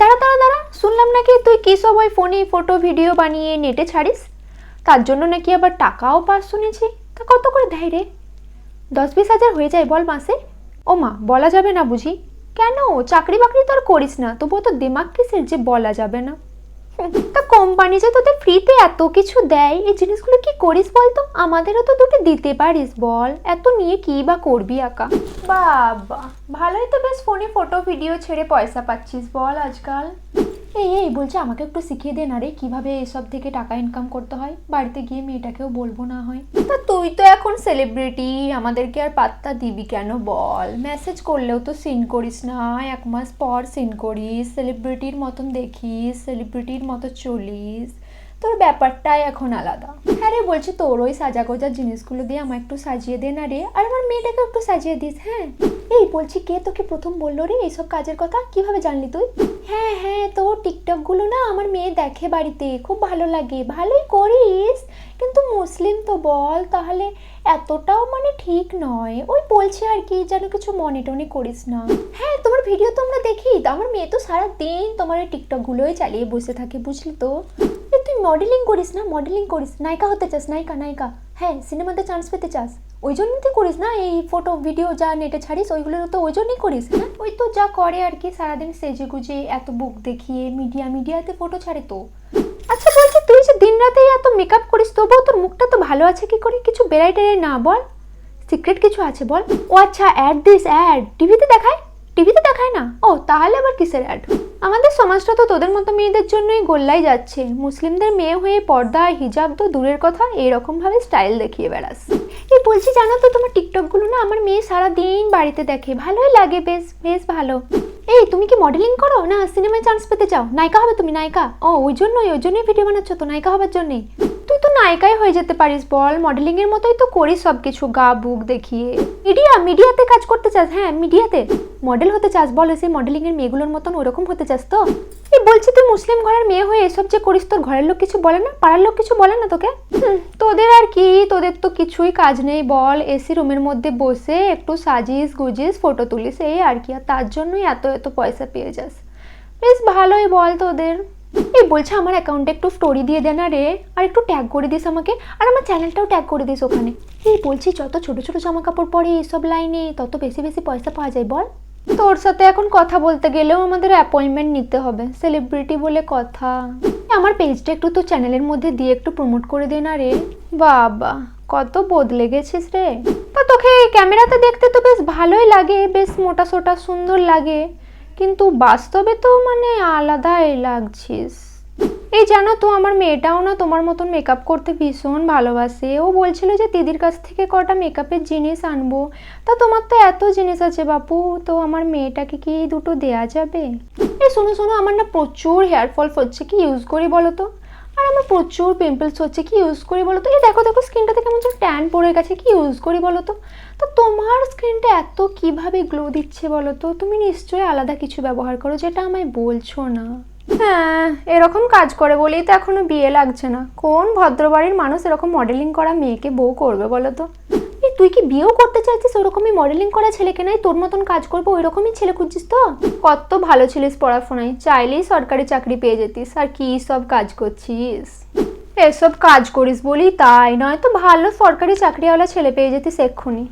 দাঁড়া দাঁড়া দাঁড়া। শুনলাম নাকি তুই কি ওই ফোনে ফটো ভিডিও বানিয়ে নেটে ছাড়িস? তার জন্য নাকি আবার টাকাও পাস শুনেছি। তা কত করে দেয় রে? দশ বিশ হাজার হয়ে যায় বল মাসে। ও মা, বলা যাবে না বুঝি। কেন? চাকরি বাকরি তো আর করিস না। তবুও তো দিমাগ কিসের যে বলা যাবে না। তা কোম্পানি যে তোদের ফ্রিতে এত কিছু দেয়, এই জিনিসগুলো কি করিস বলতো? আমাদেরও তো দুটো দিতে পারিস, বল। এত নিয়ে কি বা করবি আঁকা বাবা, ভালোই তো বেশ ফোনে ফটো ভিডিও ছেড়ে পয়সা পাচ্ছিস, বল আজকাল। এই এই, বলছে আমাকে একটু শিখিয়ে দে না রে, কীভাবে এসব থেকে টাকা ইনকাম করতে হয়? বাড়িতে গিয়ে মেয়েটাকেও বলব না হয়। তা তুই তো এখন সেলিব্রিটি আমাদেরকে আর পাত্তা দিবি কেন বল? মেসেজ করলেও তো সিন করিস না, এক মাস পর সিন করিস। সেলিব্রিটির মতন দেখিস সেলিব্রিটির মতো চলিস। তোর ব্যাপারটাই এখন আলাদা। হ্যাঁ রে, বলছি তোর ওই সাজা গোজার জিনিসগুলো দিয়ে আমায় একটু সাজিয়ে দে না রে। আর আমার মেয়েটাকে একটু সাজিয়ে দিস হ্যাঁ। এই বলছি, কে তোকে প্রথম বলল রে এইসব কাজের কথা? কীভাবে জানলি তুই? হ্যাঁ হ্যাঁ তোর টিকটকগুলো না আমার মেয়ে দেখে বাড়িতে। খুব ভালো লাগে। ভালোই করিস। কিন্তু মুসলিম তো বল, তাহলে এতটাও মানে ঠিক নয়। ওই বলছে আর কি, যেন কিছু মনে টনে করিস না। হ্যাঁ তোমার ভিডিও তো আমরা দেখি। তো আমার মেয়ে তো সারা দিন তোমার ওই টিকটকগুলোই চালিয়ে বসে থাকে, বুঝলি তো? তুই মডেলিং করিস না মডেলিং করিস। নায়িকা হতে চাস, নায়িকা নায়িকা। হ্যাঁ সিনেমাতে চান্স পেতে চাস। ওই জন্যই তুই করিস না, এই ফটো ভিডিও যা নেটে ছাড়িস ওইগুলো তো ওই জন্যই করিস। না ওই তো যা করে আর কি, সারাদিন সেজে গুজে এত বুক দেখিয়ে মিডিয়া মিডিয়াতে ফটো ছাড়ে তো। আচ্ছা বলছি, তুই যে দিন রাতে এত মেকআপ করিস, তবুও তোর মুখটা তো ভালো আছে কি করে? কিছু বেড়াই টেরাই না বল। সিক্রেট কিছু আছে বল। ও আচ্ছা অ্যাড দিস অ্যাড টিভিতে দেখায়? টিভিতে দেখায় না? ও, তাহলে আবার কিসের অ্যাড আমাদের সমাজটা তো তোদের মতো মেয়েদের জন্যই গোল্লাই যাচ্ছে। মুসলিমদের মেয়ে হয়ে পর্দা আর হিজাব তো দূরের কথা এরকম ভাবে স্টাইল দেখিয়ে বেড়াস। এই বলছি, জানো তো তোমার টিকটকগুলো না আমার মেয়ে সারা দিন বাড়িতে দেখে। ভালোই লাগে বেশ বেশ ভালো। এই, তুমি কি মডেলিং করো? না সিনেমায় চান্স পেতে চাও? নায়িকা হবে তুমি, নায়িকা? ও, ওই জন্যই ওই জন্যই ভিডিও বানাচ্ছ তো, নায়িকা হবার জন্যই। তুই তো নায়িকাই হয়ে যেতে পারিস, বল। মডেলিং এর মতোই তো করিস সব কিছু গা, বুক দেখিয়ে। মিডিয়া, মিডিয়াতে কাজ করতে চাস? হ্যাঁ মিডিয়াতে। মডেল হতে চাস, বল সেই মডেলিং এর মেয়েগুলোর মতন ওরকম হতে চাস তো? এই বলছি তুই মুসলিম ঘরের মেয়ে হয়ে এসব যে করিস, তোর ঘরের লোক কিছু বলে না? পাড়ার লোক কিছু বলে না তোকে? তোদের আর কি? তোদের তো কিছুই কাজ নেই, বল। এসি রুমের মধ্যে বসে একটু সাজিস, গুজিস, ফটো তুলিস, এই আর কি। আর তার জন্যই এত এত পয়সা পেয়ে যাস। বেশ ভালোই বল তোদের। এই বলছে আমার অ্যাকাউন্টে একটু স্টোরি দিয়ে দে না রে, আর একটু ট্যাগ করে দিস আমাকে, আর আমার চ্যানেলটাও ট্যাগ করে দিস ওখানে। এই বলছি, যত ছোট ছোট জামা কাপড় পরে এইসব লাইনে তত বেশি বেশি পয়সা পাওয়া যায়, বল। তোর সাথে এখন কথা বলতে গেলেও আমাদের অ্যাপয়েন্টমেন্ট নিতে হবে সেলিব্রিটি বলে কথা। আমার পেজটা একটু তো চ্যানেলের মধ্যে দিয়ে একটু প্রমোট করে দে না রে। বাবা, কত বদলে গেছিস রে। তা তোকে ক্যামেরাতে দেখতে তো বেশ ভালোই লাগে, বেশ মোটা সোটা সুন্দর লাগে। কিন্তু বাস্তবে তো মানে আলাদাই লাগছিস। এই জানো তো, আমার মেয়েটাও না তোমার মতন মেকআপ করতে ভীষণ ভালোবাসে। ও বলছিল যে দিদির কাছ থেকে কটা মেকআপের জিনিস আনব। তা তোমার তো এত জিনিস আছে বাপু, তো আমার মেয়েটাকে কি এই দুটো দেয়া যাবে? এই শোনো শোনো, আমার না প্রচুর হেয়ার ফল হচ্ছে কি ইউজ করি বলো তো? আমার প্রচুর পিম্পলস হচ্ছে, কি ইউজ করি বলো তো এই দেখো দেখো স্কিনটাতে কেমন যেন ট্যান পড়ে গেছে, কি ইউজ করি বলো তো তো তোমার স্কিনটা এত কীভাবে গ্লো দিচ্ছে বলো তো তুমি নিশ্চয়ই আলাদা কিছু ব্যবহার করো যেটা আমায় বলছো না। হ্যাঁ এরকম কাজ করে বলেই তো এখনও বিয়ে লাগছে না। কোন ভদ্রবাড়ির মানুষ এরকম মডেলিং করা মেয়েকে বউ করবে বলো তো তুই কি বিয়েও করতে চাইছিস? ওরকমই মডেলিং করা ছেলেকে নাই তোর মতন কাজ করব, ওইরকমই ছেলে খুঁজছিস তো? কত ভালো ছিলিস পড়াশোনায়, চাইলেই সরকারি চাকরি পেয়ে যেতিস, আর কি সব কাজ করছিস? এসব কাজ করিস বলি তাই নয় তো, ভালো সরকারি চাকরিওয়ালা ছেলে পেয়ে যেতিস এক্ষুনি।